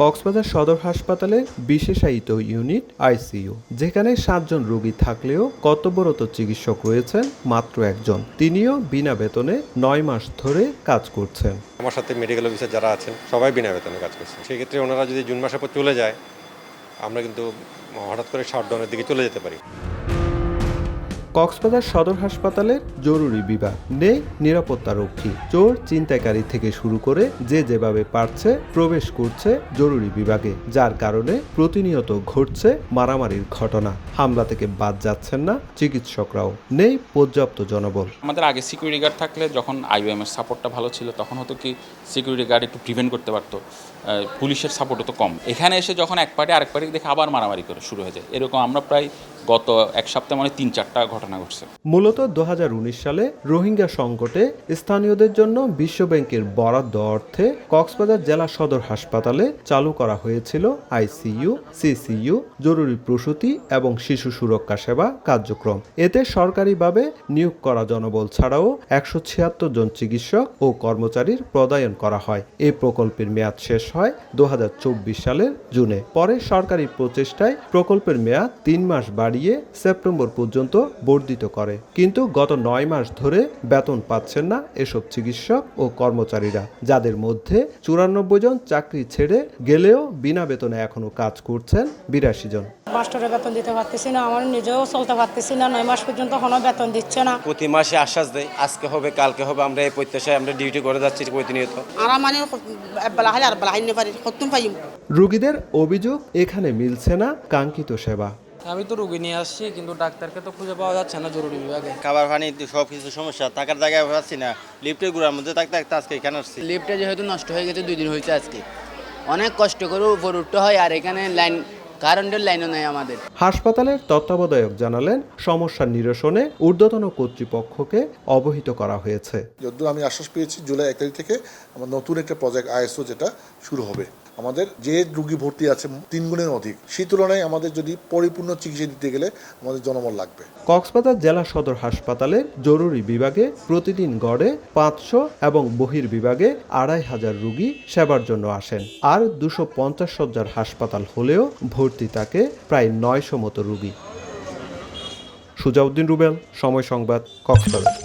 কক্সবাজার সদর হাসপাতালে বিশেষায়িত ইউনিট আইসিইউ, যেখানে সাতজন রোগী থাকলেও কর্তব্যরত চিকিৎসক রয়েছেন মাত্র একজন। তিনিও বিনা বেতনে নয় মাস ধরে কাজ করছেন। আমার সাথে মেডিকেল অফিসার যারা আছেন, সবাই বিনা বেতনে কাজ করছেন। সেক্ষেত্রে ওনারা যদি জুন মাসের পর চলে যায়, আমরা কিন্তু হঠাৎ করে শাটডাউনের দিকে চলে যেতে পারি। কক্সবাজার সদর হাসপাতালের জরুরি বিভাগ নেই, নিরাপত্তা রক্ষী। চোর চিন্তাকারী থেকে শুরু করে যে যেভাবে পারছে প্রবেশ করছে জরুরি বিভাগে, যার কারণে প্রতিনিয়ত ঘটছে মারামারির ঘটনা। হামলা থেকে বাদ যাচ্ছেন না চিকিৎসকরাও। নেই পর্যাপ্ত জনবল। আমাদের আগে সিকিউরিটি গার্ড থাকলে যখন আইওএমের সাপোর্টটা ভালো ছিল, তখন হতো কি সিকিউরিটি গার্ড একটু প্রিভেন্ট করতে পারতো। পুলিশের সাপোর্ট হতো কম। এখানে এসে যখন এক পার্টি আরেক পার্টি দেখে আবার মারামারি করে শুরু হয়ে যায়। এরকম আমরা প্রায় গত এক সপ্তাহ মানে তিন চারটা ঘটনা ঘটছে। মূলত দুহাজার উনিশ সালে রোহিঙ্গা সংকটে স্থানীয়দের জন্য বিশ্বব্যাংকের বরাদ্দ অর্থে কক্সবাজার জেলা সদর হাসপাতালে চালু করা হয়েছিল আইসিইউ, সিসিইউ, জরুরি প্রসূতি এবং শিশু সুরক্ষা সেবা কার্যক্রম। এতে সরকারিভাবে নিয়োগ করা জনবল ছাড়াও একশো ছিয়াত্তর জন চিকিৎসক ও কর্মচারীর প্রদায়ন করা হয়। এই প্রকল্পের মেয়াদ শেষ হয় দু হাজার চব্বিশ সালের জুনে। পরে সরকারি প্রচেষ্টায় প্রকল্পের মেয়াদ তিন মাস বাড়িয়ে সেপ্টেম্বর পর্যন্ত বর্ধিত করে। কিন্তু গত নয় মাস ধরে বেতন পাচ্ছেন না এসব চিকিৎসক ও কর্মচারীরা যাদের মধ্যে চুরানব্বই জন চাকরি ছেড়ে গেলেও বিনা বেতনে এখনও কাজ করছেন বিরাশি জন। মাস্টারের বেতন দিতে পারতেছি না আমার নিজেও চলতে পারতেছি না নয় মাস পর্যন্ত কোনো বেতন দিচ্ছে না। প্রতি মাসে আশ্বাস দেয় আজকে হবে কালকে হবে আমরা এই প্রত্যাশায় আমরা ডিউটি করে যাচ্ছি প্রতিনিয়ত। আর মানে আর বেলা হাইনে পারি রোগীদের অভিযোগ এখানে মিলছে না কাঙ্ক্ষিত সেবা। আমি তো রুগী নিয়ে আসছি কিন্তু ডাক্তারকে তো খুঁজে পাওয়া যাচ্ছে না জরুরি বিভাগে। খাবার পানি সব কিছু সমস্যা থাকার জায়গায় পাচ্ছি না। লিফটের গুড়ার মধ্যে থাকতে থাকতে আজকে কেন আসছি। লিফটটা যেহেতু নষ্ট হয়ে গেছে দুই দিন হয়েছে আজকে। অনেক কষ্ট করে উপর উঠতে হয় আর এখানে লাইন কারেন্টের লাইনও নেই আমাদের। হাসপাতালের তত্ত্বাবধায়ক জানালেন সমস্যা নিরসনে ঊর্ধ্বতন কর্তৃপক্ষকে অবহিত করা হয়েছে। যদিও আমি আশ্বাস পেয়েছি জুলাই এক তারিখ থেকে আমার নতুন একটা প্রজেক্ট আইএসও যেটা শুরু হবে। আমাদের যে রুগী ভর্তি আছে তিন গুণের অধিক সেই তুলনায় আমাদের যদি পরিপূর্ণ চিকিৎসা দিতে গেলে আমাদের জনবল লাগবে। কক্সবাজার জেলা সদর হাসপাতালে জরুরি বিভাগে প্রতিদিন গড়ে পাঁচশো এবং বহির বিভাগে আড়াই হাজার রুগী সেবার জন্য আসেন। আর দুশো পঞ্চাশ সজ্জার হাসপাতাল হলেও ভর্তি থাকে প্রায় নয়শো মতো রুগী। সুজাউদ্দিন রুবেল সময় সংবাদ কক্সবাজার।